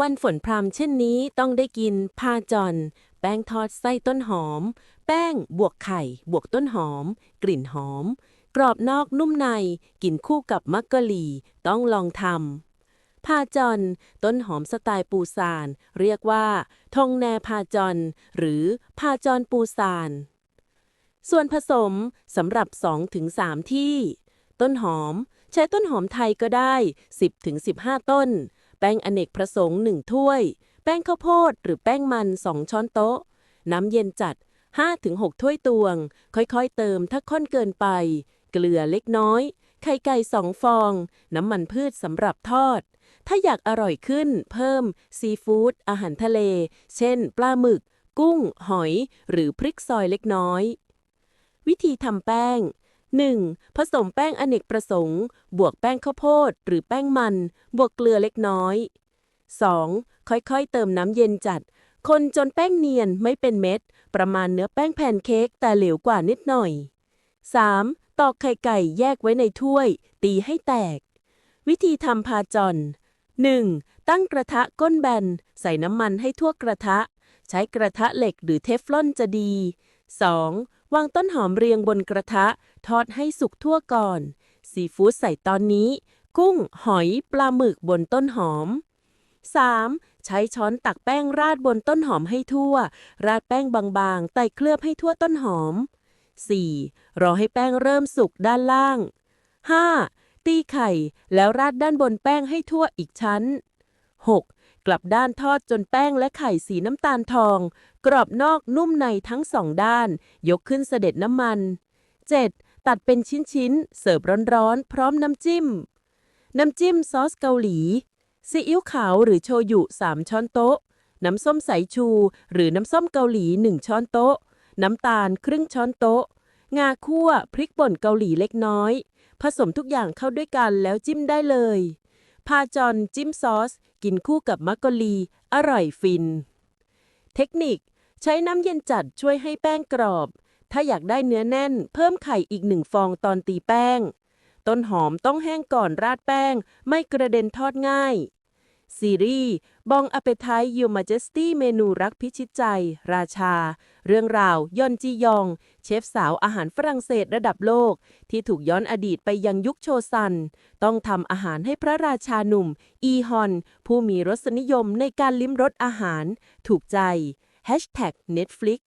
วันฝนพรำเช่นนี้ต้องได้กินพาจอนแป้งทอดไส้ต้นหอม แป้งบวกไข่ บวกต้นหอม กลิ่นหอม กรอบนอกนุ่มใน กินคู่กับมักกะลี ต้องลองทำพาจอนต้นหอมสไตล์ปูซาน เรียกว่า ทงแนพาจอนหรือพาจอนปูซาน ส่วนผสมสำหรับ 2-3 ที่ ต้นหอม ใช้ต้นหอมไทยก็ได้ 10-15 ต้น แป้งอเนกประสงค์ 1 ถ้วย แป้งข้าวโพดหรือแป้งมัน 2 ช้อนโต๊ะ น้ำเย็นจัด 5-6 ถ้วยตวง ค่อยๆ เติมถ้าข้นเกินไป เกลือเล็กน้อย ไข่ไก่2ฟอง น้ำมันพืชสำหรับทอด ถ้าอยากอร่อยขึ้น เพิ่ม ซีฟู้ดอาหารทะเล เช่น ปลาหมึก กุ้ง หอย หรือพริกซอยเล็กน้อย วิธีทำแป้ง 1. ผสมแป้งอเนกประสงค์ บวกแป้งข้าวโพด หรือแป้งมัน บวกเกลือเล็กน้อย 2. ค่อยๆ เติมน้ำเย็นจัด คนจนแป้งเนียนไม่เป็นเม็ด ประมาณเนื้อแป้งแพนเค้กแต่เหลวกว่านิดหน่อย 3. ตอกไข่ไก่แยกไว้ในถ้วย ตีให้แตก วิธีทำพาจอน 1. ตั้งกระทะก้นแบน ใส่น้ำมันให้ทั่วกระทะ ใช้กระทะเหล็กหรือเทฟลอนจะดี 2. วางต้นหอมเรียงบนกระทะ ทอดให้สุกทั่วก่อน ซีฟู้ดใส่ตอนนี้ กุ้ง หอย ปลาหมึกบนต้นหอม 3. ใช้ช้อนตักแป้งราดบนต้นหอมให้ทั่ว ราดแป้งบางๆไต่เคลือบให้ทั่วต้นหอม 4. รอให้แป้งเริ่มสุกด้านล่าง 5. ตีไข่แล้วราดด้านบนแป้งให้ทั่วอีกชั้น 6. กลับด้านทอดจนแป้งและไข่สีน้ำตาลทอง กรอบนอกนุ่มในทั้งสองด้าน ยกขึ้นเสด็จน้ำมัน 7. ตัดเป็นชิ้นๆ เสิร์ฟร้อนๆ พร้อมน้ำจิ้ม น้ำจิ้มซอสเกาหลีซีอิ๊วขาวหรือโชยุ 3 ช้อนโต๊ะ น้ำส้มสายชู หรือน้ำส้มเกาหลี 1 ช้อนโต๊ะ น้ำตาลครึ่งช้อนโต๊ะ งาคั่ว พริกป่นเกาหลีเล็กน้อย ผสมทุกอย่างเข้าด้วยกันแล้วจิ้มได้เลย พาจอนจิ้มซอส กินคู่กับมักกะลี อร่อยฟิน เทคนิค ใช้น้ำเย็นจัดช่วยให้แป้งกรอบ ถ้าอยากได้เนื้อแน่น เพิ่มไข่อีกหนึ่งฟองตอนตีแป้ง ต้นหอมต้องแห้งก่อนราดแป้ง ไม่กระเด็นทอดง่าย ซีรีส์บองอเปไทยยูมาเจสตี้เมนูรักพิชิตใจ ราชา เรื่องราวยอนจียอง เชฟสาวอาหารฝรั่งเศสระดับโลก ที่ถูกย้อนอดีตไปยังยุคโชซัน ต้องทำอาหารให้พระราชาหนุ่ม อีฮอน ผู้มีรสนิยมในการลิ้มรสอาหาร ถูกใจ Hashtag Netflix